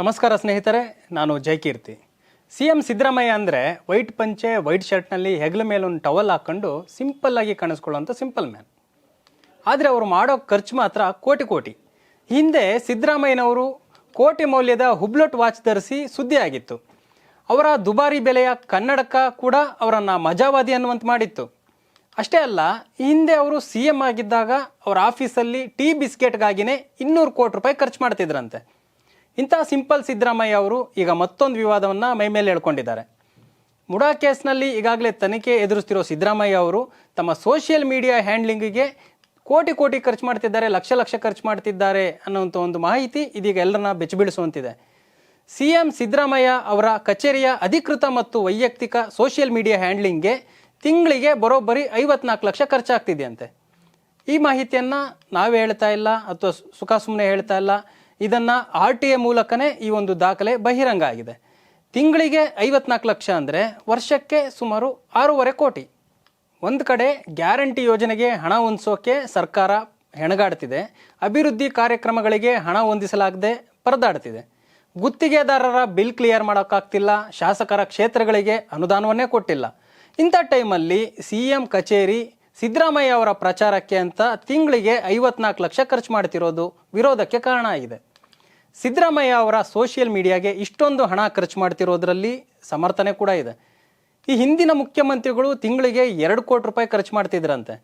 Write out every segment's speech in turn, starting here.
ನಮಸ್ಕಾರ ಸ್ನೇಹಿತರೆ, ನಾನು ಜಯಕೀರ್ತಿ ಸಿ ಎಂ ಸಿದ್ದರಾಮಯ್ಯ ಅಂದರೆ ವೈಟ್ ಪಂಚೆ, ವೈಟ್ ಶರ್ಟ್ನಲ್ಲಿ ಹೆಗಲ ಮೇಲೆ ಒಂದು ಟವಲ್ ಹಾಕ್ಕೊಂಡು ಸಿಂಪಲ್ ಆಗಿ ಕಾಣಿಸ್ಕೊಳ್ಳುವಂಥ ಸಿಂಪಲ್ ಮ್ಯಾನ್ ಆದರೆ ಅವರು ಮಾಡೋ ಖರ್ಚು ಮಾತ್ರ ಕೋಟಿ ಕೋಟಿ. ಹಿಂದೆ ಸಿದ್ದರಾಮಯ್ಯನವರು ಕೋಟಿ ಮೌಲ್ಯದ ಹುಬ್ಲೊಟ್ ವಾಚ್ ಧರಿಸಿ ಸುದ್ದಿ ಆಗಿತ್ತು. ಅವರ ದುಬಾರಿ ಬೆಲೆಯ ಕನ್ನಡಕ ಕೂಡ ಅವರನ್ನು ಮಜಾವಾದಿ ಅನ್ನುವಂತ ಮಾಡಿತ್ತು. ಅಷ್ಟೇ ಅಲ್ಲ, ಹಿಂದೆ ಅವರು ಸಿ ಎಂ ಆಗಿದ್ದಾಗ ಅವರ ಆಫೀಸಲ್ಲಿ ಟೀ ಬಿಸ್ಕೆಟ್ಗಾಗಿನೇ ಇನ್ನೂರು ಕೋಟಿ ರೂಪಾಯಿ ಖರ್ಚು ಮಾಡ್ತಿದ್ರಂತೆ. ಇಂಥ ಸಿಂಪಲ್ ಸಿದ್ದರಾಮಯ್ಯ ಅವರು ಈಗ ಮತ್ತೊಂದು ವಿವಾದವನ್ನು ಮೈಮೇಲೆ ಹೇಳ್ಕೊಂಡಿದ್ದಾರೆ ಮುಡಾ ಕೇಸ್ನಲ್ಲಿ ಈಗಾಗಲೇ ತನಿಖೆ ಎದುರಿಸ್ತಿರೋ ಸಿದ್ದರಾಮಯ್ಯ ಅವರು ತಮ್ಮ ಸೋಷಿಯಲ್ ಮೀಡಿಯಾ ಹ್ಯಾಂಡ್ಲಿಂಗಿಗೆ ಕೋಟಿ ಕೋಟಿ ಖರ್ಚು ಮಾಡ್ತಿದ್ದಾರೆ, ಲಕ್ಷ ಲಕ್ಷ ಖರ್ಚು ಮಾಡ್ತಿದ್ದಾರೆ ಅನ್ನೋಂಥ ಒಂದು ಮಾಹಿತಿ ಇದೀಗ ಎಲ್ಲರನ್ನ ಬೆಚ್ಚಬೀಳಿಸುವಂತಿದೆ. ಸಿ ಎಂ ಸಿದ್ದರಾಮಯ್ಯ ಅವರ ಕಚೇರಿಯ ಅಧಿಕೃತ ಮತ್ತು ವೈಯಕ್ತಿಕ ಸೋಷಿಯಲ್ ಮೀಡಿಯಾ ಹ್ಯಾಂಡ್ಲಿಂಗ್ಗೆ ತಿಂಗಳಿಗೆ ಬರೋಬ್ಬರಿ ಐವತ್ನಾಲ್ಕು ಲಕ್ಷ ಖರ್ಚಾಗ್ತಿದೆಯಂತೆ. ಈ ಮಾಹಿತಿಯನ್ನು ನಾವೇ ಹೇಳ್ತಾ ಇಲ್ಲ ಅಥವಾ ಸುಖಾಸುಮ್ಮನೆ ಸುಖ ಸುಮ್ಮನೆ ಹೇಳ್ತಾ ಇಲ್ಲ. ಇದನ್ನು ಆರ್ ಟಿ ಎ ಮೂಲಕನೇ ಈ ಒಂದು ದಾಖಲೆ ಬಹಿರಂಗ ಆಗಿದೆ. ತಿಂಗಳಿಗೆ ಐವತ್ನಾಲ್ಕು ಲಕ್ಷ ಅಂದರೆ ವರ್ಷಕ್ಕೆ ಸುಮಾರು ಆರೂವರೆ ಕೋಟಿ. ಒಂದು ಕಡೆ ಗ್ಯಾರಂಟಿ ಯೋಜನೆಗೆ ಹಣ ಹೊಂದಿಸೋಕೆ ಸರ್ಕಾರ ಹೆಣಗಾಡ್ತಿದೆ. ಅಭಿವೃದ್ಧಿ ಕಾರ್ಯಕ್ರಮಗಳಿಗೆ ಹಣ ಹೊಂದಿಸಲಾಗದೆ ಪರದಾಡ್ತಿದೆ. ಗುತ್ತಿಗೆದಾರರ ಬಿಲ್ ಕ್ಲಿಯರ್ ಮಾಡೋಕ್ಕಾಗ್ತಿಲ್ಲ. ಶಾಸಕರ ಕ್ಷೇತ್ರಗಳಿಗೆ ಅನುದಾನವನ್ನೇ ಕೊಟ್ಟಿಲ್ಲ. ಇಂಥ ಟೈಮಲ್ಲಿ ಸಿ ಎಂ ಕಚೇರಿ ಸಿದ್ದರಾಮಯ್ಯ ಅವರ ಪ್ರಚಾರಕ್ಕೆ ಅಂತ ತಿಂಗಳಿಗೆ ಐವತ್ನಾಲ್ಕು ಲಕ್ಷ ಖರ್ಚು ಮಾಡ್ತಿರೋದು ವಿರೋಧಕ್ಕೆ ಕಾರಣ ಆಗಿದೆ. ಸಿದ್ದರಾಮಯ್ಯ ಅವರ ಸೋಷಿಯಲ್ ಮೀಡಿಯಾಗೆ ಇಷ್ಟೊಂದು ಹಣ ಖರ್ಚು ಮಾಡ್ತಿರೋದ್ರಲ್ಲಿ ಸಮರ್ಥನೆ ಕೂಡ ಇದೆ. ಈ ಹಿಂದಿನ ಮುಖ್ಯಮಂತ್ರಿಗಳು ತಿಂಗಳಿಗೆ ಎರಡು ಕೋಟಿ ರೂಪಾಯಿ ಖರ್ಚು ಮಾಡ್ತಿದ್ರಂತೆ.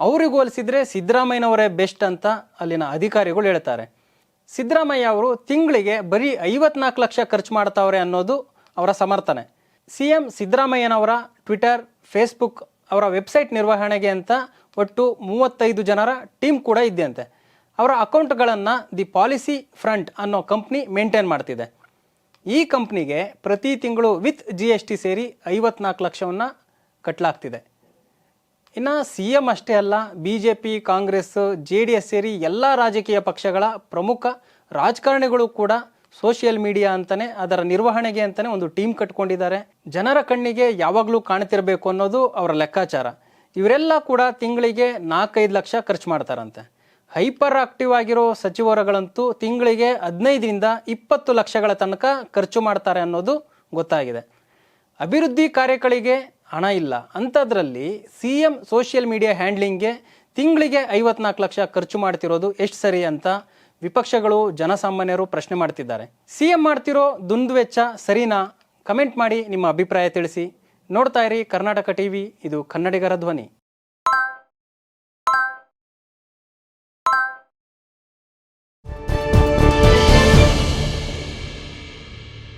ಅವರಿಗೂ ಹೋಲಿಸಿದ್ರೆ ಸಿದ್ದರಾಮಯ್ಯನವರೇ ಬೆಸ್ಟ್ ಅಂತ ಅಲ್ಲಿನ ಅಧಿಕಾರಿಗಳು ಹೇಳ್ತಾರೆ. ಸಿದ್ದರಾಮಯ್ಯ ಅವರು ತಿಂಗಳಿಗೆ ಬರೀ ಐವತ್ನಾಲ್ಕು ಲಕ್ಷ ಖರ್ಚು ಮಾಡ್ತಾವ್ರೆ ಅನ್ನೋದು ಅವರ ಸಮರ್ಥನೆ. ಸಿ ಎಂ ಸಿದ್ದರಾಮಯ್ಯನವರ ಟ್ವಿಟರ್, ಫೇಸ್ಬುಕ್ ಅವರ ವೆಬ್ಸೈಟ್ ನಿರ್ವಹಣೆಗೆ ಅಂತ ಒಟ್ಟು ಮೂವತ್ತೈದು ಜನರ ಟೀಮ್ ಕೂಡ ಇದೆಯಂತೆ. ಅವರ ಅಕೌಂಟ್ಗಳನ್ನು ದಿ ಪಾಲಿಸಿ ಫ್ರಂಟ್ ಅನ್ನೋ ಕಂಪ್ನಿ ಮೇಂಟೈನ್ ಮಾಡ್ತಿದೆ. ಈ ಕಂಪ್ನಿಗೆ ಪ್ರತಿ ತಿಂಗಳು ವಿತ್ ಜಿ ಎಸ್ ಟಿ ಸೇರಿ ಐವತ್ನಾಲ್ಕು ಲಕ್ಷವನ್ನು ಕಟ್ಟಲಾಗ್ತಿದೆ ಇನ್ನು ಸಿ ಎಂ ಅಷ್ಟೇ ಅಲ್ಲ, B J P, Congress, J D S ಸೇರಿ ಎಲ್ಲ ರಾಜಕೀಯ ಪಕ್ಷಗಳ ಪ್ರಮುಖ ರಾಜಕಾರಣಿಗಳು ಕೂಡ ಸೋಷಿಯಲ್ ಮೀಡಿಯಾ ಅಂತಲೇ ಅದರ ನಿರ್ವಹಣೆಗೆ ಅಂತಲೇ ಒಂದು ಟೀಮ್ ಕಟ್ಕೊಂಡಿದ್ದಾರೆ. ಜನರ ಕಣ್ಣಿಗೆ ಯಾವಾಗಲೂ ಕಾಣ್ತಿರಬೇಕು ಅನ್ನೋದು ಅವರ ಲೆಕ್ಕಾಚಾರ. ಇವರೆಲ್ಲ ಕೂಡ ತಿಂಗಳಿಗೆ ನಾಲ್ಕೈದು ಲಕ್ಷ ಖರ್ಚು ಮಾಡ್ತಾರಂತೆ. ಹೈಪರ್ ಆಕ್ಟಿವ್ ಆಗಿರೋ ಸಚಿವರುಗಳಂತೂ ತಿಂಗಳಿಗೆ ಹದಿನೈದರಿಂದ ಇಪ್ಪತ್ತು ಲಕ್ಷಗಳ ತನಕ ಖರ್ಚು ಮಾಡ್ತಾರೆ ಅನ್ನೋದು ಗೊತ್ತಾಗಿದೆ. ಅಭಿವೃದ್ಧಿ ಕಾರ್ಯಗಳಿಗೆ ಹಣ ಇಲ್ಲ. ಅಂಥದ್ರಲ್ಲಿ ಸಿ ಎಂ ಸೋಷಿಯಲ್ ಮೀಡಿಯಾ ಹ್ಯಾಂಡ್ಲಿಂಗ್ಗೆ ತಿಂಗಳಿಗೆ ಐವತ್ನಾಲ್ಕು ಲಕ್ಷ ಖರ್ಚು ಮಾಡ್ತಿರೋದು ಎಷ್ಟು ಸರಿ ಅಂತ ವಿಪಕ್ಷಗಳು ಜನಸಾಮಾನ್ಯರು ಪ್ರಶ್ನೆ ಮಾಡ್ತಿದ್ದಾರೆ. ಸಿ ಎಂ ಮಾಡ್ತಿರೋ ದುಂದುವೆಚ್ಚ ಸರಿನಾ? ಕಮೆಂಟ್ ಮಾಡಿ ನಿಮ್ಮ ಅಭಿಪ್ರಾಯ ತಿಳಿಸಿ. ನೋಡ್ತಾ ಇರಿ ಕರ್ನಾಟಕ ಟಿವಿ, ಇದು ಕನ್ನಡಿಗರ ಧ್ವನಿ.